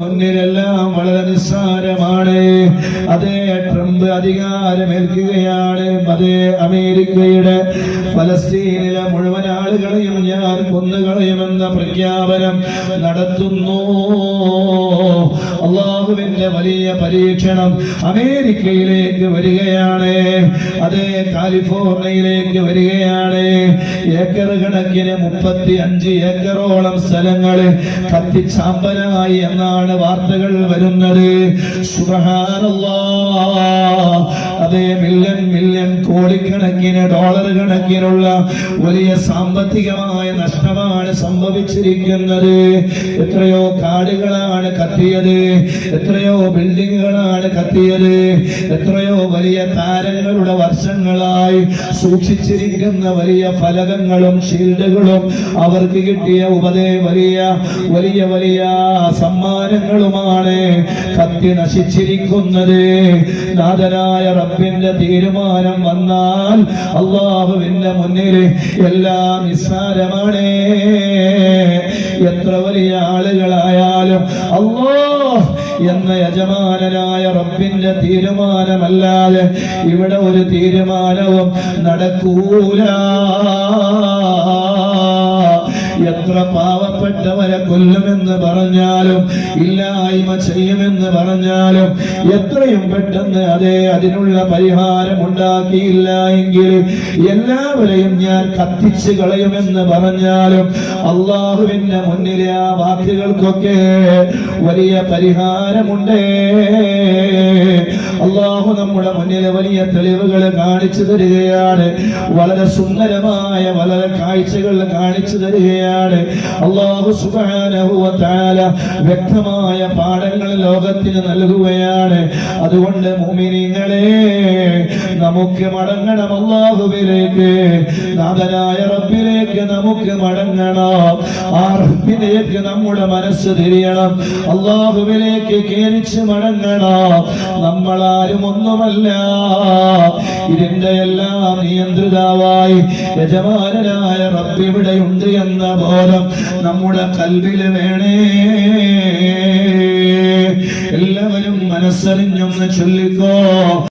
മുന്നിലെല്ലാം വളരെ നിസ്സാരമാണ്. അതേ ട്രംപ് അധികാരമേൽക്കുകയാണ്. അതേ അമേരിക്കയുടെ ഫലസ്തീനിലെ മുഴുവൻ ആളുകളെയും ഞാൻ കൊന്നുകളയുമെന്ന പ്രഖ്യാപനം നടത്തുന്നു. അള്ളാഹുവിന്റെ വലിയ പരീക്ഷണം അമേരിക്കയിലേക്ക് വരികയാണ്. അതേ കാലിഫോർണിയയിലേക്ക് വരികയാണ്. ഏക്കർ കണക്കിന് മുപ്പത്തി അഞ്ച് ഏക്കറോളം സ്ഥലങ്ങൾ കത്തിച്ചാമ്പലായി എന്നാണ് വാർത്തകൾ വരുന്നത്. അതേ മില്യൺ മില്യൺ കോടിക്കണക്കിന് ഡോളർ കണക്കിനുള്ള വലിയ സാമ്പത്തികമായ നഷ്ടമാണ് സംഭവിച്ചിരിക്കുന്നത്. എത്രയോ കാടുകളാണ് കത്തിയത് എത്രയോ ബിൽഡിങ്ങുകളാണ് കത്തിയത് എത്രയോ വലിയ താരങ്ങളുടെ വർഷങ്ങളായി സൂക്ഷിച്ചിരിക്കുന്ന വലിയ ഫലകങ്ങളും ഷീൽഡുകളും അവർക്ക് കിട്ടിയ ഉപദേ വലിയ വലിയ വലിയ സമ്മാനങ്ങളുമാണ് കത്തി നശിച്ചിരിക്കുന്നത്. നാഥനായ റബ്ബിന്റെ തീരുമാനം വന്നാൽ അള്ളാഹുവിന്റെ മുന്നിൽ എല്ലാം നിസ്സാരമാണ്. എത്ര വലിയ ആളുകളായാലും അള്ളോ എന്ന യജമാനനായ റബ്ബിന്റെ തീരുമാനമല്ലാതെ ഇവിടെ ഒരു തീരുമാനവും നടക്കൂല. പാവപ്പെട്ടവരെ കൊല്ലുമെന്ന് പറഞ്ഞാലും ഇല്ലായ്മ ചെയ്യുമെന്ന് പറഞ്ഞാലും എത്രയും പെട്ടെന്ന് അതേ അതിനുള്ള പരിഹാരം ഉണ്ടാക്കിയില്ല എങ്കിൽ എല്ലാവരെയും ഞാൻ കത്തിച്ചു കളയുമെന്ന് പറഞ്ഞാലും അള്ളാഹുവിന്റെ മുന്നിലെ ആ വാക്കുകൾക്കൊക്കെ വലിയ പരിഹാരമുണ്ടേ. അള്ളാഹു നമ്മുടെ മുന്നിലെ വലിയ തെളിവുകൾ കാണിച്ചു തരികയാണ്. വളരെ സുന്ദരമായ വളരെ കാഴ്ചകൾ കാണിച്ചു തരികയാണ്. അള്ളാഹു സുബ്ഹാനഹു വ തആല വ്യക്തമായ പാഠങ്ങൾ ലോകത്തിന് നൽകുകയാണ്. അതുകൊണ്ട് മുഅ്മിനീങ്ങളെ നമുക്ക് മടങ്ങണം അള്ളാഹുവിലേക്ക്. നാഥനായ റബ്ബിലേക്ക് നമുക്ക് മടങ്ങണം. ആ റബ്ബിലേക്ക് നമ്മുടെ മനസ്സ് തിരിയണം. അള്ളാഹുവിലേക്ക് കേരിച്ച് മടങ്ങണം. നമ്മളാരും ഒന്നുമല്ല. ഇതിന്റെ എല്ലാം നിയന്ത്രിതാവായി യജമാനായ റബ്ബ് ഇവിടെയുണ്ട് എന്ന ബോധം നമ്മുടെ കൽവിൽ വേണേ. എല്ലാവരും മനസ്സറിഞ്ഞൊന്ന് ചൊല്ലിക്കോ.